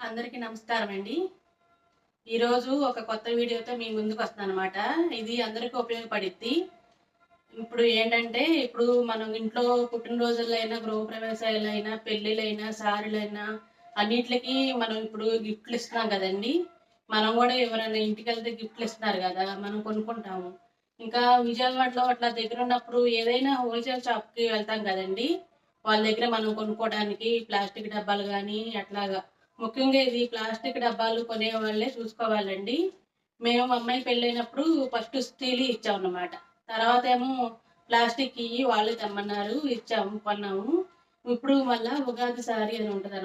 అందరికీ నమస్కారం అండి. ఈరోజు ఒక కొత్త వీడియోతో మీ ముందుకు వస్తున్నాను అనమాట ఇది అందరికీ ఉపయోగపడిద్ది. ఇప్పుడు ఏంటంటే ఇప్పుడు మనం ఇంట్లో పుట్టినరోజులైనా గృహప్రవేశాలైనా పెళ్ళిళ్ళైనా సారులైనా అన్నిటికి మనం ఇప్పుడు గిఫ్ట్లు ఇస్తున్నాం కదండి. మనం కూడా ఎవరైనా ఇంటికి వెళ్తే గిఫ్ట్లు ఇస్తున్నారు కదా మనం కొనుక్కుంటాము. ఇంకా విజయవాడలో అట్లా దగ్గర ఉన్నప్పుడు ఏదైనా హోల్సేల్ షాప్కి వెళ్తాం కదండి. వాళ్ళ దగ్గర మనం కొనుక్కోవడానికి ప్లాస్టిక్ డబ్బాలు కానీ అట్లాగా ముఖ్యంగా ఇది ప్లాస్టిక్ డబ్బాలు కొనే వాళ్ళే చూసుకోవాలండి. మేము అమ్మాయి పెళ్ళైనప్పుడు ఫస్ట్ స్టీల్ ఇచ్చామన్నమాట. తర్వాత ఏమో ప్లాస్టిక్ ఇవి వాళ్ళు తెమ్మన్నారు ఇచ్చాము కొన్నాము. ఇప్పుడు మళ్ళా ఉగాది సారీ అని ఉంటుంది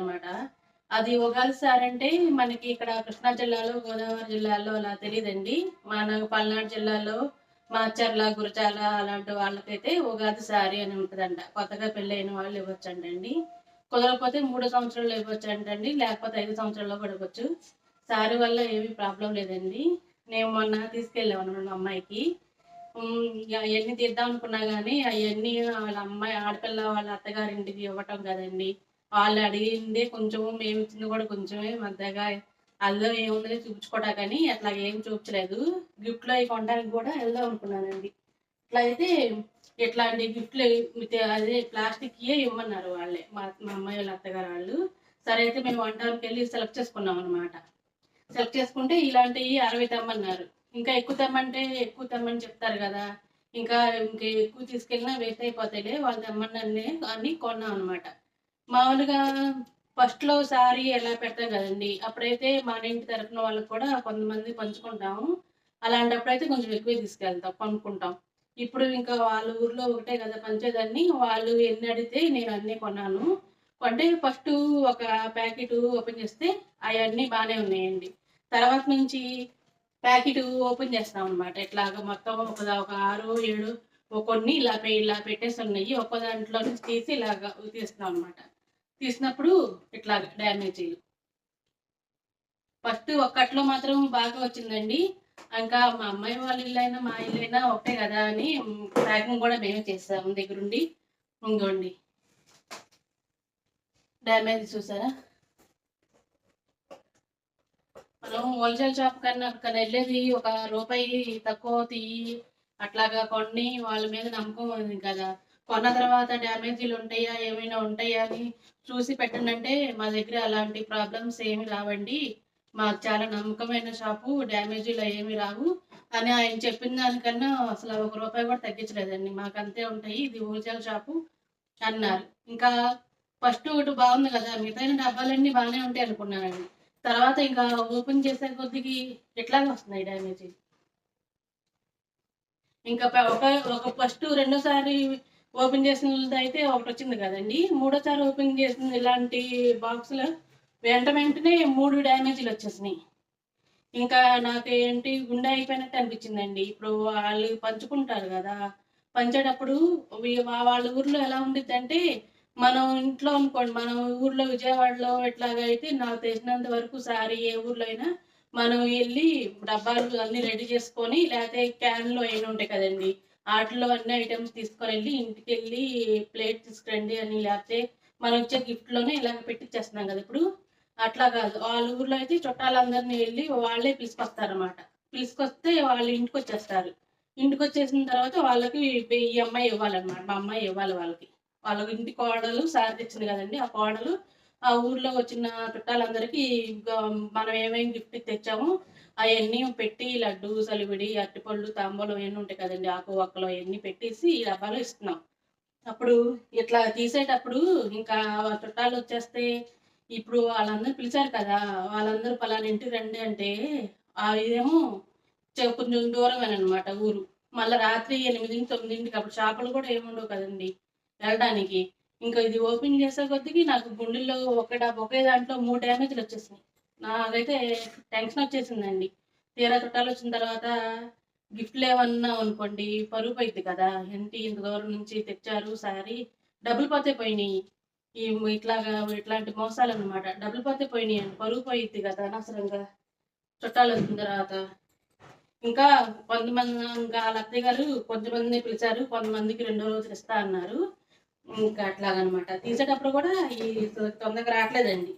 అది ఉగాది సారీ అంటే మనకి ఇక్కడ కృష్ణా జిల్లాలో గోదావరి జిల్లాలో అలా తెలియదండి మన పల్నాడు జిల్లాలో మాచర్ల గురచాల అలాంటి వాళ్ళకైతే ఉగాది సారీ అని ఉంటుందంట. కొత్తగా పెళ్ళైన వాళ్ళు ఇవ్వచ్చండి కుదరకపోతే మూడు సంవత్సరాలు ఇవ్వచ్చు అంటండి లేకపోతే ఐదు సంవత్సరాల్లో కూడా ఇవ్వచ్చు సారీ వల్ల ఏమీ ప్రాబ్లం లేదండి. నేను మొన్న తీసుకెళ్ళాను మా అమ్మాయికి. అవన్నీ తీద్దాం అనుకున్నా కానీ అవన్నీ వాళ్ళ అమ్మాయి ఆడపిల్ల వాళ్ళ అత్తగారింటికి ఇవ్వటం కదండి. వాళ్ళు అడిగిందే కొంచెం మేము ఇచ్చింది కూడా కొంచెమే. మధ్యగా అల్లం ఏముందో చూపించుకోవటా కానీ అట్లా ఏం చూపించలేదు. గిఫ్ట్లో అవి కొనడానికి కూడా వెళ్దాం అనుకున్నానండి. అట్లా అయితే ఇట్లాంటి గిఫ్ట్లు అదే ప్లాస్టిక్ ఇవ్వమన్నారు వాళ్ళే. మా మా అమ్మాయి వాళ్ళ అత్తగారు వాళ్ళు. సరే అయితే మేము వంటకి వెళ్ళి సెలెక్ట్ చేసుకున్నాం అనమాట సెలెక్ట్ చేసుకుంటే ఇలాంటివి అరవై తెమ్మన్నారు. ఇంకా ఎక్కువ తెమ్మంటే ఎక్కువ తెమ్మని చెప్తారు కదా. ఇంకా ఇంకా ఎక్కువ తీసుకెళ్ళినా వేస్ట్ అయిపోతాయిలే వాళ్ళు తెమ్మన్నే అని కొన్నాం అనమాట మామూలుగా ఫస్ట్లో సారీ ఎలా పెడతాం కదండి అప్పుడైతే మన ఇంటి తరఫున వాళ్ళకి కూడా కొంతమంది పంచుకుంటాము. అలాంటప్పుడైతే కొంచెం ఎక్కువ తీసుకెళ్తాం కొనుక్కుంటాం. ఇప్పుడు ఇంకా వాళ్ళ ఊర్లో ఒకటే కదా పంచేదాన్ని. వాళ్ళు ఎన్ని అడిగితే నేను అన్నీ కొన్నాను. కొంటే ఫస్ట్ ఒక ప్యాకెట్ ఓపెన్ చేస్తే అవన్నీ బాగానే ఉన్నాయండి. తర్వాత నుంచి ప్యాకెట్ ఓపెన్ చేస్తాం అనమాట ఇట్లాగ మొత్తం ఒక ఒక ఆరు ఏడు ఒక కొన్ని ఇలా పె ఇలా పెట్టేసి ఉన్నాయి ఒక్క దాంట్లో నుంచి తీసి ఇలాగ తీస్తాం అనమాట తీసినప్పుడు ఇట్లా డ్యామేజ్ ఫస్ట్ ఒక్కట్లో మాత్రం బాగా వచ్చిందండి. ఇంకా మా అమ్మాయి వాళ్ళ ఇల్లు అయినా మా ఇల్లు అయినా ఒకటే కదా అని ప్యాకింగ్ కూడా మేమే చేస్తాము దగ్గరుండి. ఇంకోండి డ్యామేజ్ చూసారా? మనం హోల్సేల్ షాప్ కన్నా అక్కడ వెళ్ళేది ఒక రూపాయి తక్కువ తీయి అట్లాగా కొన్ని వాళ్ళ మీద నమ్మకం ఉంది కదా. కొన్న తర్వాత డ్యామేజీలు ఉంటాయా ఏమైనా ఉంటాయా అని చూసి పెట్టండి అంటే మా దగ్గర అలాంటి ప్రాబ్లమ్స్ ఏమి రావండి. మాకు చాలా నమ్మకమైన షాపు డ్యామేజీలు ఏమి రావు. అని ఆయన చెప్పిన దానికన్నా అసలు ఒక రూపాయి కూడా తగ్గించలేదండి. మాకు అంతే ఉంటాయి. ఇది హోల్సేల్ షాపు అన్నారు. ఇంకా ఫస్ట్ ఒకటి బాగుంది కదా. మిగతా డబ్బాలన్నీ బాగానే ఉంటాయి అనుకున్నానండి. తర్వాత ఇంకా ఓపెన్ చేసే కొద్దికి ఎట్లాగ వస్తున్నాయి డ్యామేజ్. ఇంకా ఒక ఒక ఫస్ట్ రెండోసారి ఓపెన్ చేసినది అయితే ఒకటి వచ్చింది కదండి. మూడోసారి ఓపెన్ చేసిన ఇలాంటి బాక్స్లో వెంట వెంటనే మూడు డ్యామేజీలు వచ్చేసినాయి. ఇంకా నాకు ఏంటి గుండె అయిపోయినట్టు అనిపించిందండి. ఇప్పుడు వాళ్ళు పంచుకుంటారు కదా పంచేటప్పుడు వాళ్ళ ఊర్లో ఎలా ఉండిద్దంటే మనం ఇంట్లో అనుకోండి మనం ఊర్లో విజయవాడలో ఎట్లాగైతే నాకు తెలిసినంత వరకు సారీ ఏ ఊర్లో అయినా మనం వెళ్ళి డబ్బాలు అన్ని రెడీ చేసుకొని లేకపోతే క్యాన్లో అయినా ఉంటాయి కదండి వాటిలో అన్ని ఐటమ్స్ తీసుకొని వెళ్ళి ఇంటికి వెళ్ళి ప్లేట్ తీసుకురండి అని లేకపోతే మనం వచ్చే గిఫ్ట్లోనే ఇలాగ పెట్టిచ్చేస్తున్నాం కదా. ఇప్పుడు అట్లా కాదు. వాళ్ళ ఊర్లో అయితే చుట్టాలందరినీ వెళ్ళి వాళ్ళే పిలుచుకొస్తారన్నమాట పిలుచుకొస్తే వాళ్ళు ఇంటికి వచ్చేస్తారు. ఇంటికి వచ్చేసిన తర్వాత వాళ్ళకి ఈ అమ్మాయి ఇవ్వాలన్నమాట. మా అమ్మాయి ఇవ్వాలి వాళ్ళకి. వాళ్ళకి ఇంటి కోడలు సార్ తెచ్చింది కదండి. ఆ కోడలు ఆ ఊర్లో వచ్చిన చుట్టాలందరికీ మనం ఏమేమి గిఫ్ట్ తెచ్చామో అవన్నీ పెట్టి లడ్డు సలివిడి అరటిపళ్ళు తాంబూలం అవన్నీ ఉంటాయి కదండి. ఆకు ఒక్కలు అవన్నీ పెట్టేసి ఈ డబ్బాలో ఇస్తున్నాం. అప్పుడు ఇట్లా తీసేటప్పుడు ఇంకా చుట్టాలు వచ్చేస్తే ఇప్పుడు వాళ్ళందరూ పిలిచారు కదా వాళ్ళందరూ పలానా ఇంటికి రండి అంటే ఇదేమో కొంచెం కొంచెం దూరమేనమాట ఊరు. మళ్ళీ రాత్రి ఎనిమిదింటి తొమ్మిదింటికి అప్పుడు షాపులు కూడా ఏముండవు కదండి వెళ్ళడానికి. ఇంకా ఇది ఓపెన్ చేసే కొద్దికి నాకు గుండెల్లో ఒక ఒకే దాంట్లో మూడు డ్యామేజ్లు వచ్చేసినాయి. నాకైతే టెన్షన్ వచ్చేసిందండి. తీరా చుట్టాలు వచ్చిన తర్వాత గిఫ్ట్లు ఏమన్నా అనుకోండి పరుగు పోయిద్ది కదా. ఏంటి ఇంత దూరం నుంచి తెచ్చారు సారీ డబ్బులు పోతే పోయినాయి. ఈ ఇట్లాగా ఇట్లాంటి మోసాలు అనమాట డబ్బులు పోతే పోయినాయి అండి పరుగు పోయిద్ది కదా అనవసరంగా. చుట్టాలు వచ్చిన తర్వాత. ఇంకా కొంతమంది ఇంకా వాళ్ళ అత్తయ్య గారు కొంతమందిని పిలిచారు. కొంతమందికి రెండో రోజులు ఇస్తా అన్నారు. ఇంకా అట్లాగనమాట. తీసేటప్పుడు కూడా ఈ తొందరగా రావట్లేదండి.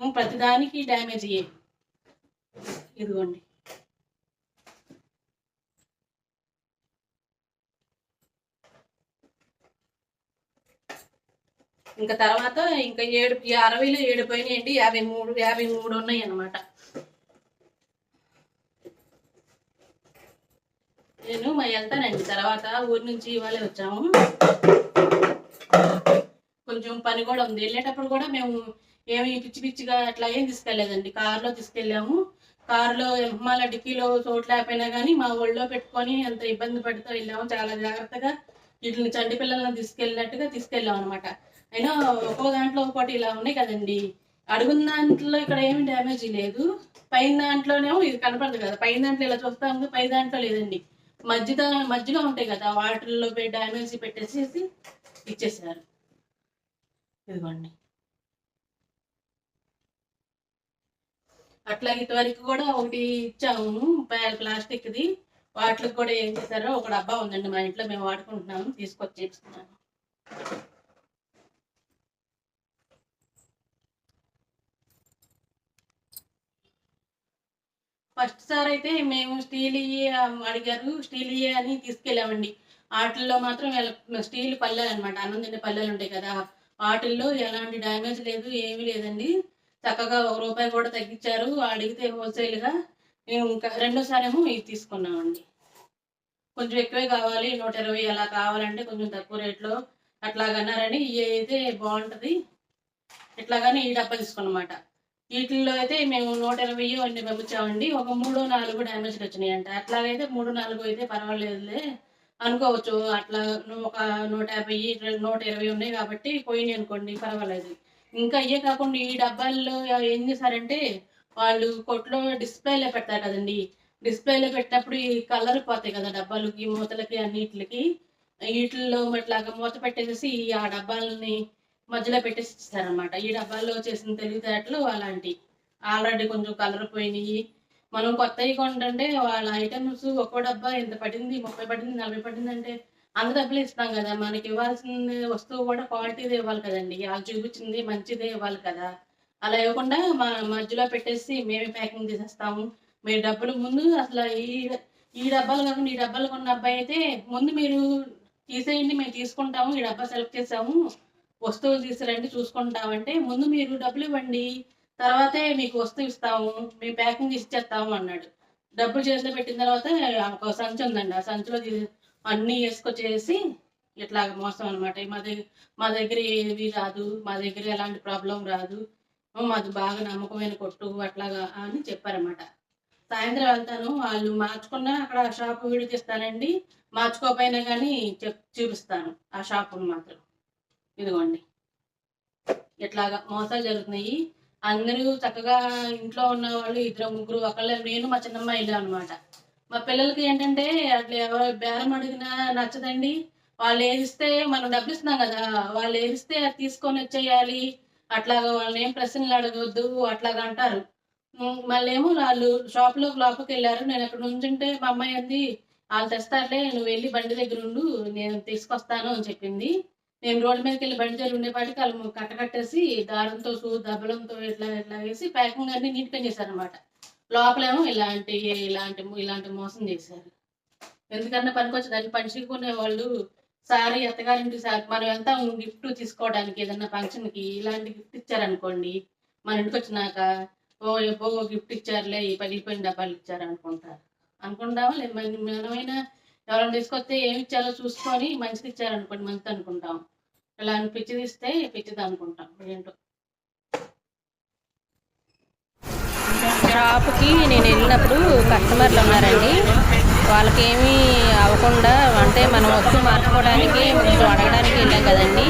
ప్రతిదానికి డ్యామేజ్ అయ్యే ఇదిగోండి. ఇంకా తర్వాత ఇంకా ఏడు అరవైలో ఏడు పోయినాయండి యాభై మూడు యాభై మూడు ఉన్నాయి అనమాట నేను మా వెళ్తానండి. తర్వాత ఊరి నుంచి ఇవాళే వచ్చాము. కొంచెం పని కూడా ఉంది. వెళ్ళేటప్పుడు కూడా మేము ఏమి పిచ్చి పిచ్చిగా అట్లా ఏం తీసుకెళ్ళేదండి కారులో తీసుకెళ్ళాము. కారులో మళ్ళీ డిక్కీలో చోట్ల లేకపోయినా కానీ మా ఒళ్ళో పెట్టుకొని అంత ఇబ్బంది పడుతూ వెళ్ళాము చాలా జాగ్రత్తగా వీటిని చండి పిల్లలను తీసుకెళ్ళినట్టుగా తీసుకెళ్ళాం అనమాట అయినా ఒక్కో దాంట్లో ఒకటి ఇలా ఉన్నాయి కదండి. అడుగున్న దాంట్లో ఇక్కడ ఏమి డ్యామేజ్ లేదు. పైన దాంట్లోనేమో ఇది కనపడదు కదా. పైన దాంట్లో ఇలా చూస్తాము పై దాంట్లో లేదండి. మధ్య మధ్యలో ఉంటాయి కదా వాటిల్లో డ్యామేజ్ పెట్టేసేసి ఇచ్చేసారు ఇదిగోండి. అట్లా ఇటువరకు కూడా ఒకటి ఇచ్చాము ప- ప్లాస్టిక్ది. వాటికి కూడా ఏం చేశారో ఒక డబ్బా ఉందండి మా ఇంట్లో మేము వాడుకుంటున్నాము తీసుకొచ్చి ఇస్తున్నాను ఫస్ట్ సార్ అయితే మేము స్టీల్ అడిగారు. స్టీల్ అని తీసుకెళ్ళామండి. వాటిల్లో మాత్రం స్టీల్ పల్లెలు అనమాట అన్నం తినే పల్లెలు ఉంటాయి కదా. వాటిల్లో ఎలాంటి డ్యామేజ్ లేదు ఏమీ లేదండి. చక్కగా ఒక రూపాయి కూడా తగ్గించారు. అడిగితే హోల్సేల్గా మేము ఇంకా రెండోసారేమో ఇవి తీసుకున్నామండి. కొంచెం ఎక్కువే కావాలి. నూట ఇరవై అలా కావాలంటే కొంచెం తక్కువ రేట్లో అట్లాగన్నారని ఇవి అయితే బాగుంటుంది. ఇట్లాగానే ఈ డబ్బా తీసుకున్నమాట. వీటిల్లో అయితే మేము నూట ఇరవై అన్ని పంపించామండి ఒక మూడు నాలుగు డ్యామేజ్లు వచ్చినాయంట. అట్లాగైతే మూడు నాలుగు అయితే పర్వాలేదులే అనుకోవచ్చు. అట్లా ఒక నూట యాభై రెండు- నూట ఇరవై ఉన్నాయి కాబట్టి పోయినాయి అనుకోండి పర్వాలేదు. ఇంకా అయ్యే కాకుండా ఈ డబ్బాల్లో ఏం చేశారంటే వాళ్ళు కొట్లో డిస్ప్లేలో పెడతారు కదండి. డిస్ప్లేలో పెట్టినప్పుడు ఈ కలర్ పోతాయి కదా డబ్బాలకి మూతలకి అన్నిటికి వీటిల్లో ఇట్లాగా మూత పెట్టేసేసి ఆ డబ్బాలని మధ్యలో పెట్టేసి ఇస్తారనమాట ఈ డబ్బాల్లో చేసిన తెలివితేటలు అలాంటి. ఆల్రెడీ కొంచెం కలర్ పోయినాయి. మనం కొత్తవి కొంటే వాళ్ళ ఐటమ్స్ ఒక్కో డబ్బా ఎంత పడింది? ముప్పై పడింది? నలభై పడింది అంటే అంత డబ్బులు ఇస్తాం కదా. మనకి ఇవ్వాల్సిన వస్తువు కూడా క్వాలిటీది ఇవ్వాలి కదండి. వాళ్ళు చూపించింది మంచిదే ఇవ్వాలి కదా. అలా ఇవ్వకుండా మా మధ్యలో పెట్టేసి మేమే ప్యాకింగ్ చేసేస్తాము. మీరు డబ్బులు ముందు అసలు ఈ ఈ డబ్బాలు కాకుండా ఈ డబ్బాలు కొన్న అబ్బాయి అయితే ముందు మీరు తీసేయండి మేము తీసుకుంటాము. ఈ డబ్బా సెలెక్ట్ చేసాము. వస్తువులు తీసుకురండి చూసుకుంటామంటే ముందు మీరు డబ్బులు ఇవ్వండి తర్వాతే మీకు వస్తువు ఇస్తాము మేము ప్యాకింగ్ ఇచ్చేస్తాము అన్నాడు. డబ్బులు చేతిలో పెట్టిన తర్వాత ఒక సంచి ఉందండి ఆ సంచిలో అన్నీ వేసుకొచ్చేసి ఇట్లా మోసం అనమాట మా దగ్గర మా దగ్గర ఏవి రాదు మా దగ్గర ఎలాంటి ప్రాబ్లం రాదు మాది బాగా నమ్మకమైన కొట్టు అట్లాగా అని చెప్పారన్నమాట. సాయంత్రం వెళ్తాను వాళ్ళు మార్చుకున్నా అక్కడ షాప్ వీడియో మార్చుకోపోయినా మార్చుకోకపోయినా కానీ చెప్ చూపిస్తాను ఆ షాపును మాత్రం. ఇదిగోండి. ఇట్లాగా మోసాలు జరుగుతున్నాయి. అందరూ చక్కగా ఇంట్లో ఉన్న వాళ్ళు ఇద్దరు ముగ్గురు ఒకళ్ళు. నేను మా చిన్నమ్మ అనమాట మా పిల్లలకి ఏంటంటే అట్లా ఎవరు బేరం అడిగినా నచ్చదండి. వాళ్ళు ఏదిస్తే మనం డబ్బులు ఇస్తున్నాం కదా వాళ్ళు ఏదిస్తే అది తీసుకొని వచ్చేయాలి. అట్లాగా వాళ్ళని ఏం ప్రశ్నలు అడగవద్దు అట్లాగా అంటారు. మళ్ళేమో మళ్ళీ ఏమో వాళ్ళు షాప్లో లోపలికి వెళ్ళారు. నేను అక్కడ ఉంచుంటే మా అమ్మాయి అంది వాళ్ళు తెస్తారులే నువ్వు వెళ్ళి బండి దగ్గర ఉండు నేను తీసుకొస్తాను అని చెప్పింది. నేను రోడ్డు మీదకి వెళ్ళి బండి దగ్గర ఉండేపాటికి వాళ్ళు కట్టకట్టేసి దారంతో సూ దబ్బలంతో ఇట్లా ఇట్లా వేసి ప్యాకింగ్ అన్ని నీట్గా చేశారనమాట లోపలేమో ఇలాంటి ఇలాంటి ఇలాంటి మోసం చేశారు. ఎందుకన్నా పనికొచ్చి దాన్ని పంచుకునే వాళ్ళు సారీ అత్తగారింటి సారీ మనం ఎంత గిఫ్ట్ తీసుకోవడానికి ఏదన్నా ఫంక్షన్కి ఇలాంటి గిఫ్ట్ ఇచ్చారనుకోండి మన ఇంటికి వచ్చినాక ఓ ఎప్పో గిఫ్ట్ ఇచ్చారులే ఈ పగిలిపోయిన డబ్బాలు ఇచ్చారు అనుకుంటారు అనుకుంటామా లేదు మనమైనా ఎవరైనా తీసుకొస్తే ఏమి ఇచ్చారో చూసుకొని మంచిది ఇచ్చారనుకోండి మంచిది అనుకుంటాం. ఇలా పిచ్చిది ఇస్తే పిచ్చిది అనుకుంటాం. ఏంటో. షాప్కి నేను వెళ్ళినప్పుడు కస్టమర్లు ఉన్నారండి. వాళ్ళకేమీ అవ్వకుండా అంటే మనం వస్తువు మార్చుకోవడానికి కొంచెం అడగడానికి కదండి.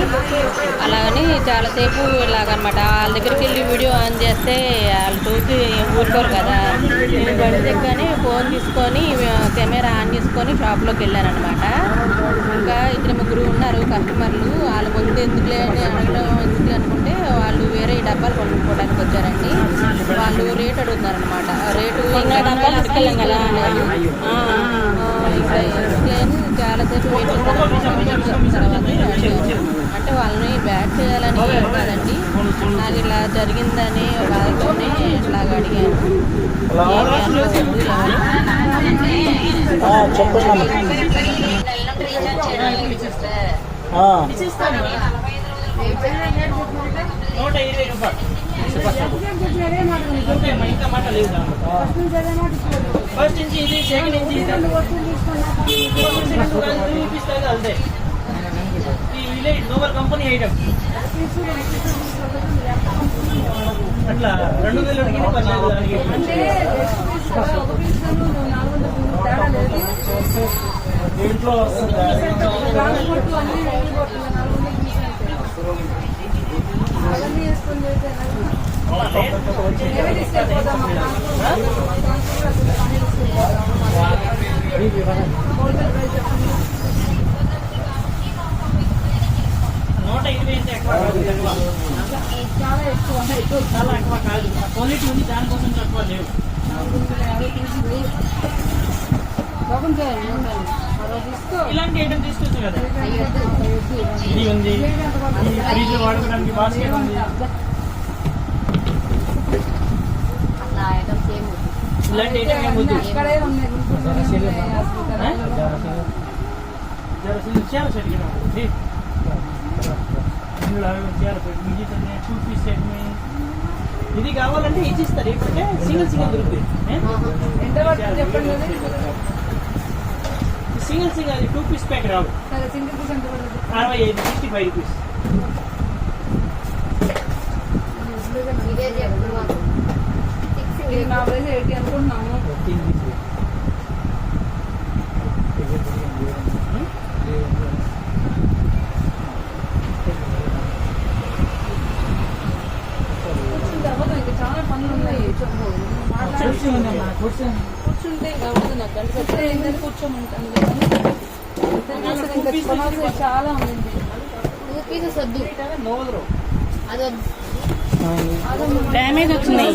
అలాగని చాలాసేపు ఇలాగనమాట. వాళ్ళ దగ్గరికి వెళ్ళి వీడియో ఆన్ చేస్తే వాళ్ళు చూసి ఊరుకోరు కదా. నేను బండి దగ్గరనే ఫోన్ తీసుకొని కెమెరా ఆన్ చేసుకొని షాప్లోకి వెళ్ళారనమాట ఇంకా ఇద్దరు ముగ్గురు ఉన్నారు కస్టమర్లు. వాళ్ళ ముందు ఎందుకులే అని అడగడం ఎందుకు అనుకుంటే వాళ్ళు వేరే డబ్బాలు కొనుక్కోవడానికి వచ్చారండి. వాళ్ళు రేట్ అడుగుతున్నారు అనమాట రేటు ఇంకా డబ్బాలు కదా. ఎందుకని చాలాసేపు వెయిట్ చేసిన తర్వాత. అంటే వాళ్ళని బ్యాట్ చేయాలని ఏం కాదండి నాకు ఇలా జరిగిందని ఒక ఆలోచనే ఇట్లాగ అడిగాను నూట ఇరవై రూపాయలు ఓకే అమ్మా, ఇంకా మాట లేదు ఫస్ట్ నుంచి ఇది సెకండ్ నుంచి కాదు, అంతే ఈ విలేజ్ లోకల్ కంపెనీ ఐటమ్ అట్లా రెండు వేలు అడిగింది. పర్లేదు అడిగింది ఇంట్లో నూట ఇరవై అంటే ఎక్కువ కాదు, ఎక్కువ. చాలా ఎక్కువ కాదు క్వాలిటీ ఉంది దానికోసం తక్కువ లేవు ఇలాంటి ఐటమ్ తీసుకోవచ్చు కదా ఇది ఉంది ఈ ఫ్రిడ్జ్లో వాడుకోవడానికి బాస్కెట్ ఉంది ఇలాంటి ఐటమ్ ఏం వద్దు ఆ? జర సింగిల్ చేయాలి సెట్ కదా ఇది. ఇందులో ఇది కావాలంటే ఇచ్చిస్తారు ఏంటంటే సింగిల్ సింగిల్ దొరుకుతుంది single single two piece pack రావు అరవై ఐదు సిక్స్టీ ఫైవ్ రూపీస్ చాలా పనులు ఉన్నాయి కుర్చీ ఉందమ్మా కుర్చీ కూర్చుంటే ఇంకా అవ్వదు నాకు గంట సేపు ఏంటంటే కూర్చోమంటాను. ఇంకా కొనాల్సింది చాలా ఉంది టూ పీసెస్ వద్దు. నోవరు అది వద్దు. డ్యామేజ్ వచ్చినాయి.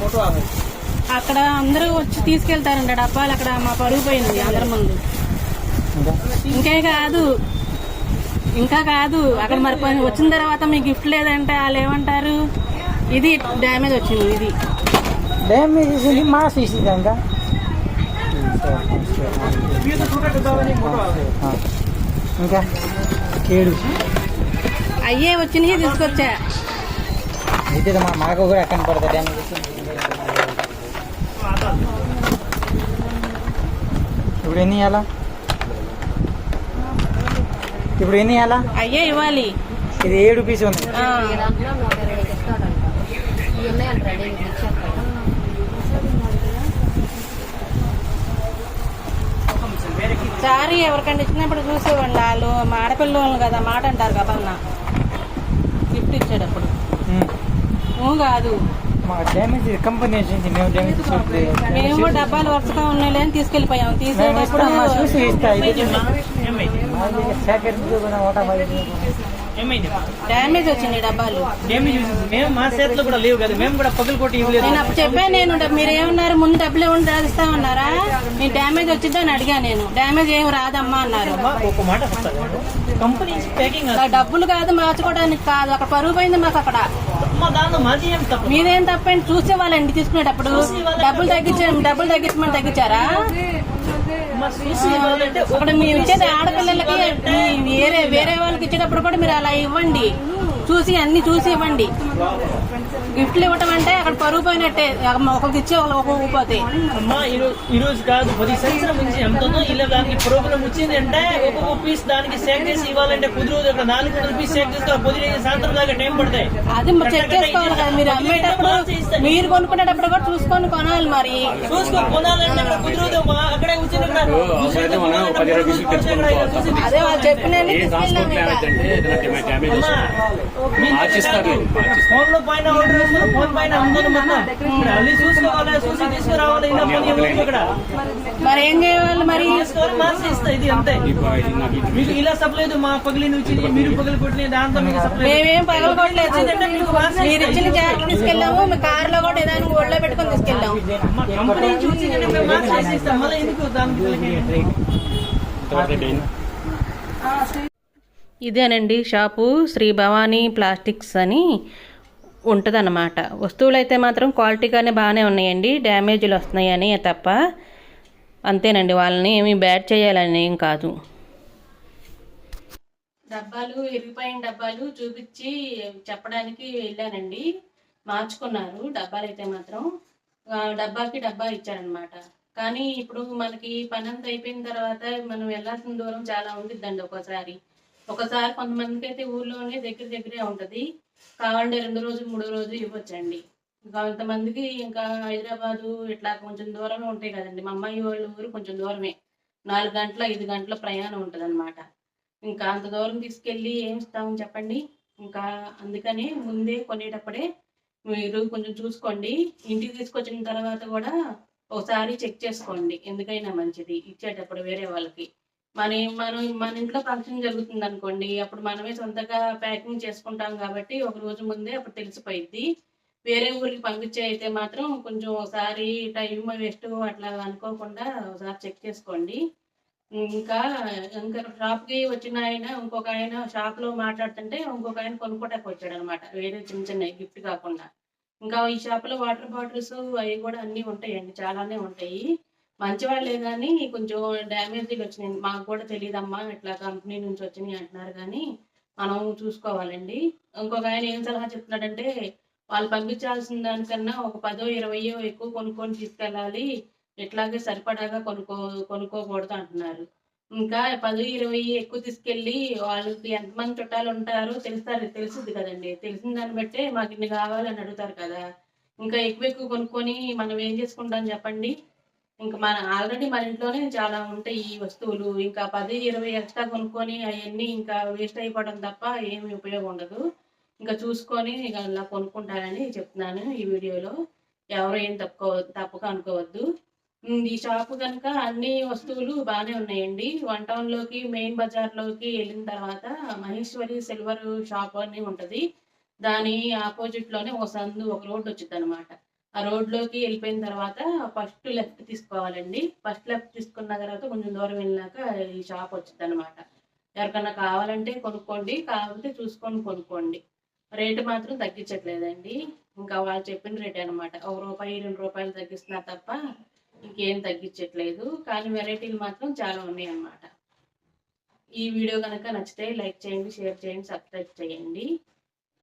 ఫోటో ఆమె అక్కడ అందరూ వచ్చి తీసుకెళ్తారంట డబ్బాలు అక్కడ మా పరుగు పోయింది అందరి ముందు. ఇంకే? కాదు. ఇంకా కాదు. అక్కడ మరి వచ్చిన తర్వాత మీ గిఫ్ట్ లేదంటే వాళ్ళు ఏమంటారు? ఇది డ్యామేజ్ వచ్చింది ఇది. డ్యామేజ్ కూడా డబ్బావని ఫోటో ఆమె ఇంకా? ఏడు. అయ్యే వచ్చినాయి తీసుకొచ్చా. అయితే మా మాకు కూడా అక్కడ పడుతుంది డ్యామేజ్ ఇప్పుడు ఎన్ని ఇవ్వాలా ఇప్పుడు ఎన్ని ఇవ్వాలా అయ్యే ఇవ్వాలి. ఇది ఏడు పీస్ ఉంది ఆ, దాంట్లో నూట ఇరవై ఇస్తాడంట సారీ ఎవరికైనా ఇచ్చినప్పుడు చూసేవాళ్ళు వాళ్ళు మా ఆడపిల్లలు కదా మాట అంటారు కదా అన్న. గిఫ్ట్ ఇచ్చేటప్పుడు. కాదు. మేము డబ్బాలు వరుసగా ఉన్నాయి అని తీసుకెళ్ళిపోయాం మేము డ్యామేజ్ వచ్చింది డబ్బాలు. డ్యామేజ్ మేము మా చేతిలో కూడా లేవు కదా మేము కూడా పగలు కొట్టి ఇవ్వలేదు. నేను అప్పుడు చెప్పాను నేను మీరు ఏమన్నారు? ముందు డబ్బులు ఏమన్నా రాదిస్తామన్నారా నేను డ్యామేజ్ వచ్చిందని అడిగా నేను. డ్యామేజ్ ఏం రాదమ్మా అన్నారు. ఒక మాట కంపెనీ ప్యాకింగ్ డబ్బులు కాదు మార్చుకోవడానికి కాదు. అక్కడ పరుగు పోయింది మాకు అక్కడ. మాది తప్పండి చూసే వాళ్ళండి తీసుకునేటప్పుడు. డబ్బులు తగ్గించారు డబ్బులు తగ్గించమని తగ్గించారా? అక్కడ మీరు ఇచ్చేది ఆడపిల్లలకి వేరే వేరే వాళ్ళకి ఇచ్చేటప్పుడు కూడా మీరు అలా ఇవ్వండి. చూసి అన్ని చూసి ఇవ్వండి. గిఫ్ట్లు ఇవ్వటం అంటే అక్కడ పరుగు పోయినట్టే. ఒకరికి ఇచ్చి ఒక అమ్మా ఈ రోజు ఈ రోజు కాదు పది సంవత్సరం నుంచి ఎంతనో ఇలా దానికి ప్రోగ్రామ్ వచ్చింది అంటే ఒక్కొక్క పీస్ దానికి సేక్ చేసి ఇవ్వాలంటే కుదిరదు. అక్కడ నాలుగు వందల పీస్ సేక్ చేస్తే పొద్దున సాయంత్రం దాకా టైం పడతాయి. అది మరి చెక్ చేసుకోవాలి కదా. మీరు అమ్మేటప్పుడు మీరు కొనుక్కునేటప్పుడు కూడా చూసుకొని కొనాలి మరి. చూసుకో కొనాలంటే అక్కడ కుదిరదు. అక్కడే కూర్చొని ఒక. అదే వాళ్ళు చెప్పినన్ని ఫోన్లో పైన పైన చూసుకోవాలి చూసి తీసుకురావాలి ఇలా పని ఇవ్వదు ఇక్కడ. మరి ఏం చేయాలి మరి? తీసుకోవాలి మార్క్స్ ఇస్తా ఇది అంతే. మీకు ఇలా సప్లై మా పగిలి నుంచి మీరు పగిలి కొట్టిన దాంతో మీకు సప్లై మేమేం మీరు ఇచ్చిన జాకెట్ తీసుకెళ్ళాము మీ కారులో కూడా ఏదైనా ఒళ్ళో పెట్టుకొని తీసుకెళ్ళాము. కంపెనీ చూసి మేము మార్క్స్ వేసి ఇస్తాం మళ్ళీ ఎందుకు దానికి? ఇదేనండి షాపు శ్రీ భవానీ ప్లాస్టిక్స్ అని ఉంటుందన్నమాట. వస్తువులు అయితే మాత్రం క్వాలిటీగానే బాగానే ఉన్నాయండి. డ్యామేజ్లు వస్తున్నాయని తప్ప అంతేనండి. వాళ్ళని ఏమీ బ్యాడ్ చేయాలని ఏం కాదు. డబ్బాలు విరిగిపోయిన డబ్బాలు చూపించి చెప్పడానికి వెళ్ళానండి. మార్చుకున్నారు డబ్బాలు అయితే మాత్రం డబ్బాకి డబ్బా ఇచ్చారనమాట కానీ ఇప్పుడు మనకి పని అంతా అయిపోయిన తర్వాత మనం వెళ్ళాల్సిన దూరం చాలా ఉండిద్దండి ఒకసారి ఒకసారి కొంతమందికి అయితే ఊర్లోనే దగ్గర దగ్గరే ఉంటుంది. కావాలంటే రెండు రోజులు మూడు రోజులు ఇవ్వచ్చండి. కొంతమందికి ఇంకా హైదరాబాదు ఇట్లా కొంచెం దూరమే ఉంటాయి కదండి. మా అమ్మాయి వాళ్ళ ఊరు కొంచెం దూరమే. నాలుగు గంటల ఐదు గంటల ప్రయాణం ఉంటుంది ఇంకా అంత దూరం తీసుకెళ్ళి ఏం ఇస్తామని చెప్పండి. ఇంకా అందుకని ముందే కొనేటప్పుడే మీరు కొంచెం చూసుకోండి. ఇంటికి తీసుకొచ్చిన తర్వాత కూడా ఒకసారి చెక్ చేసుకోండి. ఎందుకైనా మంచిది. ఇచ్చేటప్పుడు వేరే వాళ్ళకి. మన మనం మన ఇంట్లో ఫంక్షన్ జరుగుతుంది అనుకోండి అప్పుడు మనమే సొంతగా ప్యాకింగ్ చేసుకుంటాం కాబట్టి ఒక రోజు ముందే అప్పుడు తెలిసిపోయిద్ది. వేరే ఊరికి పంపించే అయితే మాత్రం కొంచెం ఒకసారి టైం వేస్ట్ అట్లా అనుకోకుండా ఒకసారి చెక్ చేసుకోండి. ఇంకా ఇంకా షాప్కి వచ్చిన ఆయన ఇంకొక ఆయన షాప్లో మాట్లాడుతుంటే ఇంకొక ఆయన కొనుక్కోటానికి వచ్చాడు అనమాట వేరే చిన్న చిన్న గిఫ్ట్ కాకుండా. ఇంకా ఈ షాప్లో వాటర్ బాటిల్స్ అవి కూడా అన్నీ ఉంటాయండి చాలానే ఉంటాయి. మంచివాళ్ళే కానీ కొంచెం డ్యామేజ్లు వచ్చినాయి. మాకు కూడా తెలియదమ్మా ఇట్లా కంపెనీ నుంచి వచ్చినాయి అంటున్నారు కానీ మనం చూసుకోవాలండి. ఇంకొక ఆయన ఏం సలహా చెప్తున్నాడంటే వాళ్ళు పంపించాల్సిన దానికన్నా ఒక పదో ఇరవయో ఎక్కువ కొనుక్కొని తీసుకెళ్ళాలి. ఇట్లాగే సరిపడాగా కొనుక్కో కొనుక్కోకూడదు అంటున్నారు. ఇంకా పది ఇరవై ఎక్కువ తీసుకెళ్ళి వాళ్ళకి ఎంతమంది చుట్టాలు ఉంటారో తెలుస్తారు తెలుసుద్ది కదండి. తెలిసిన దాన్ని బట్టే మాకు ఇన్ని కావాలని అడుగుతారు కదా. ఇంకా ఎక్కువ ఎక్కువ కొనుక్కొని మనం ఏం చేసుకుంటాం చెప్పండి? ఇంకా మన ఆల్రెడీ మన ఇంట్లోనే చాలా ఉంటాయి ఈ వస్తువులు. ఇంకా పది ఇరవై ఎక్స్ట్రా కొనుక్కొని అవన్నీ ఇంకా వేస్ట్ అయిపోవడం తప్ప ఏమి ఉపయోగం ఉండదు. ఇంకా చూసుకొని ఇక అలా కొనుక్కుంటారని చెప్తున్నాను ఈ వీడియోలో. ఎవరు ఏం తప్పుకో తప్పుగా అనుకోవద్దు. ఈ షాప్ కనుక అన్ని వస్తువులు బాగానే ఉన్నాయండి. వన్ టౌన్లోకి మెయిన్ బజార్లోకి వెళ్ళిన తర్వాత మహేశ్వరి సిల్వర్ షాప్ అని ఉంటుంది. దాని ఆపోజిట్లోనే ఒక సందు ఒక రోడ్ వచ్చింది అనమాట ఆ రోడ్లోకి వెళ్ళిపోయిన తర్వాత ఫస్ట్ లెఫ్ట్ తీసుకోవాలండి. ఫస్ట్ లెఫ్ట్ తీసుకున్న తర్వాత కొంచెం దూరం వెళ్ళినాక ఈ షాప్ వచ్చింది అనమాట ఎవరికన్నా కావాలంటే కొనుక్కోండి కాకపోతే చూసుకొని కొనుక్కోండి. రేటు మాత్రం తగ్గించట్లేదండి. ఇంకా వాళ్ళు చెప్పిన రేట్ అనమాట ఒక రూపాయి రెండు రూపాయలు తగ్గిస్తున్నారు తప్ప ఇంకేం తగ్గించట్లేదు. కానీ వెరైటీలు మాత్రం చాలా ఉన్నాయి అన్నమాట ఈ వీడియో కనుక నచ్చితే లైక్ చేయండి షేర్ చేయండి సబ్స్క్రైబ్ చేయండి.